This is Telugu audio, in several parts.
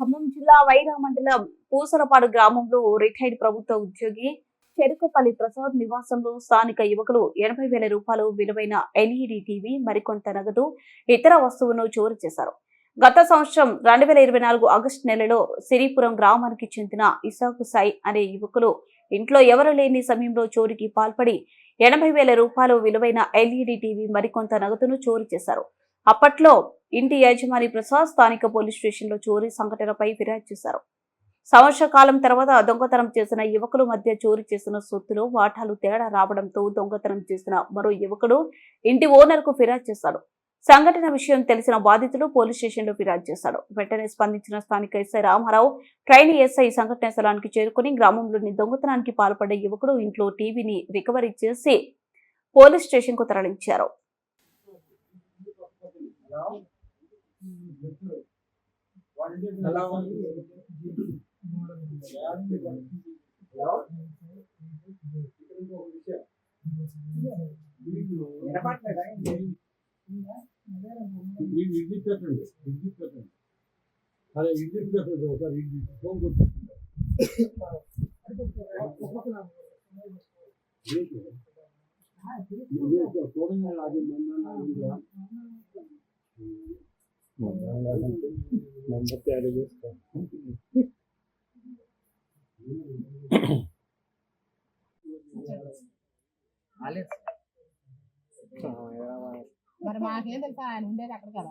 ఖమ్మం జిల్లా వైరా మండలం పూసలపాడు గ్రామంలో రిటైర్డ్ ప్రభుత్వ ఉద్యోగి చెరుకుపల్లి ప్రసాద్ నివాసంలో స్థానిక యువకులు ఎనభై వేల రూపాయలు విలువైన ఎల్ఈడి టీవీ మరికొంత నగదు ఇతర వస్తువులను చోరీ చేశారు. గత సంవత్సరం రెండు వేల ఇరవై నాలుగు ఆగస్టు నెలలో సిరిపురం గ్రామానికి చెందిన ఇసాకు సాయి అనే యువకులు ఇంట్లో ఎవరు లేని సమయంలో చోరీకి పాల్పడి ఎనభై వేల రూపాయలు విలువైన ఎల్ఈడి టీవీ మరికొంత నగదును చోరీ చేశారు. అప్పట్లో ఇంటి యజమాని ప్రసాద్ స్థానిక పోలీస్ స్టేషన్లో చోరీ సంఘటనపై ఫిర్యాదు చేశారు. సంవత్సర కాలం తర్వాత దొంగతనం చేసిన యువకుల మధ్య చోరీ చేసిన సొత్తులో వాటాలు తేడా రావడంతో దొంగతనం చేసిన మరో యువకుడు ఇంటి ఓనర్కు ఫిర్యాదు చేశాడు. సంఘటన విషయం తెలిసిన బాధితుడు పోలీస్ స్టేషన్లో ఫిర్యాదు చేశాడు. వెంటనే స్పందించిన స్థానిక ఎస్ఐ రామారావు ట్రైన్ ఎస్ఐ సంఘటన స్థలానికి చేరుకుని గ్రామంలోని దొంగతనానికి పాల్పడ్డ యువకుడు ఇంట్లో టీవీని రికవరీ చేసి పోలీస్ స్టేషన్కు తరలించారు. విద్యుత్ పెట్టండి విద్యుత్ పెట్టండి అదే విద్యుత్ పెట్టండి ఒకసారి విద్యుత్ ఫోన్ కొట్టు చూడండి అది నెంబర్ తయారు చేసుకో మరి మాకేం తెలుసా? ఆయన ఉండేది అక్కడ కదా.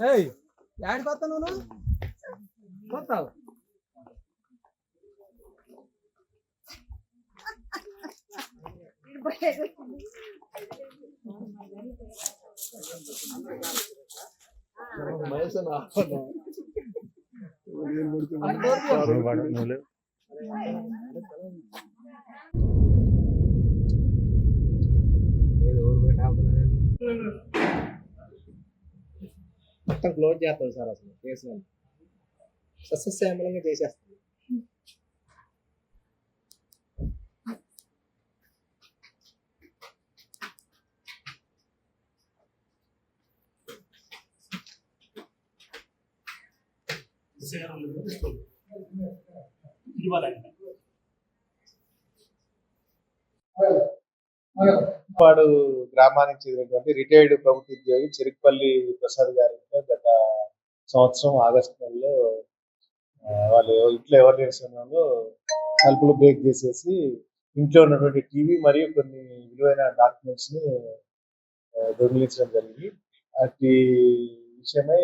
ఏయ్ యాడికి వస్తావు నువ్వు? వస్తావు? మొత్తం క్లోజ్ చేస్తారు సార్ అసలు కేసు సస్యశ్యామలంగా ఇవ్వాలంట పాడు గ్రామానికి చెందినటువంటి రిటైర్డ్ ప్రభుత్వ ఉద్యోగి చెరుకుపల్లి ప్రసాద్ గారి గత సంవత్సరం ఆగస్టు నెలలో వాళ్ళు ఇంట్లో ఎవరు లేని సమయంలో తలుపులు బ్రేక్ చేసేసి ఇంట్లో ఉన్నటువంటి టీవీ మరియు కొన్ని విలువైన డాక్యుమెంట్స్ని దొంగిలించడం జరిగింది. అట్టి విషయమై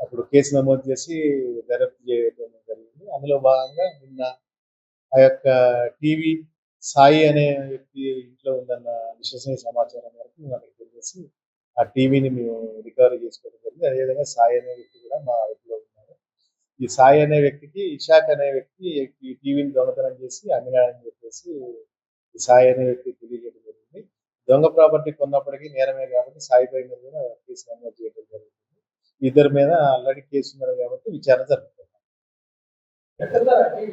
అప్పుడు కేసు నమోదు చేసి దర్యాప్తు చేయడం జరిగింది. అందులో భాగంగా నిన్న ఆ యొక్క టీవీ సాయి అనే వ్యక్తి ఇంట్లో ఉందన్న విశ్వసనీయ సమాచారం వరకు మేము అక్కడికి వెళ్ళేసి ఆ టీవీని మేము రికవరీ చేసుకోవడం జరిగింది. అదేవిధంగా సాయి అనే వ్యక్తి కూడా మా ఇంట్లో ఉన్నారు. ఈ సాయి అనే వ్యక్తికి ఇషాక్ అనే వ్యక్తి ఈ టీవీని దొంగతనం చేసి అమ్మినాడని చెప్పేసి ఈ సాయి అనే వ్యక్తి తెలియజేయడం జరిగింది. దొంగ ప్రాపర్టీ కొన్నప్పటికీ నేరమే కాబట్టి సాయి పై మీద కూడా కేసు నమోదు ఇద్దరి మీద ఆల్రెడీ కేసు ఉన్నది కాబట్టి విచారణ జరుగుతుంది